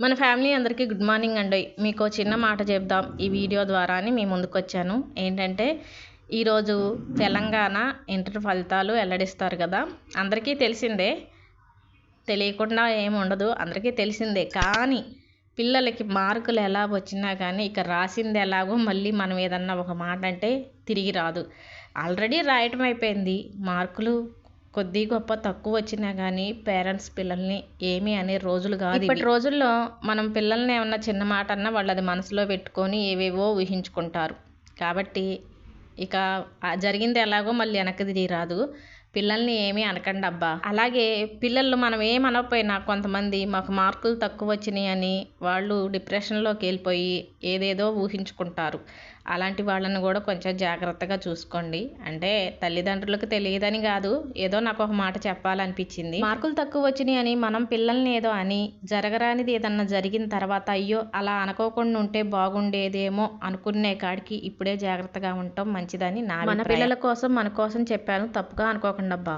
మన ఫ్యామిలీ అందరికీ good morning అండి. మీకు చిన్న మాట చెప్దాం. ఈ వీడియో ద్వారా అని మీ ముందుకు వచ్చాను ఏంటంటే ఈరోజు తెలంగాణ ఇంటర్ ఫలితాలు వెల్లడిస్తారు కదా. అందరికీ తెలిసిందే. తెలియకుండా ఏమి ఉండదు. అందరికీ తెలిసిందే. కానీ పిల్లలకి మార్కులు ఎలా వచ్చినా కానీ ఇక రాసింది ఎలాగో మళ్ళీ మనం ఏదన్నా ఒక మాట అంటే తిరిగి రాదు. ఆల్రెడీ రాయటం అయిపోయింది. మార్కులు కొద్ది గొప్ప తక్కువ వచ్చినా కానీ పేరెంట్స్ పిల్లల్ని ఏమీ అనే రోజులు కాదు ఇప్పటి రోజుల్లో మనం పిల్లల్ని ఏమన్నా చిన్న మాట అన్నా వాళ్ళు అది మనసులో పెట్టుకొని ఏవేవో ఊహించుకుంటారు. కాబట్టి ఇక జరిగింది ఎలాగో మళ్ళీ వెనక్కి తిరిగి రాదు. పిల్లల్ని ఏమీ అనకండి అబ్బా. అలాగే పిల్లలు మనం ఏం అనకపోయినా కొంతమంది మాకు మార్కులు తక్కువ వచ్చినాయి అని వాళ్ళు డిప్రెషన్లోకి వెళ్ళిపోయి ఏదేదో ఊహించుకుంటారు. అలాంటి వాళ్ళని కూడా కొంచెం జాగ్రత్తగా చూసుకోండి. అంటే తల్లిదండ్రులకు తెలియదని కాదు ఏదో నాకు ఒక మాట చెప్పాలనిపించింది. మార్కులు తక్కువ వచ్చినాయి అని మనం పిల్లల్ని ఏదో అని జరగరానిది ఏదన్నా జరిగిన తర్వాత అయ్యో అలా అనుకోకుండా ఉంటే బాగుండేదేమో అనుకునే కాడికి ఇప్పుడే జాగ్రత్తగా ఉండటం మంచిదని నా మన పిల్లల కోసం మన కోసం చెప్పాను తప్పుగా అనుకోకండి అబ్బా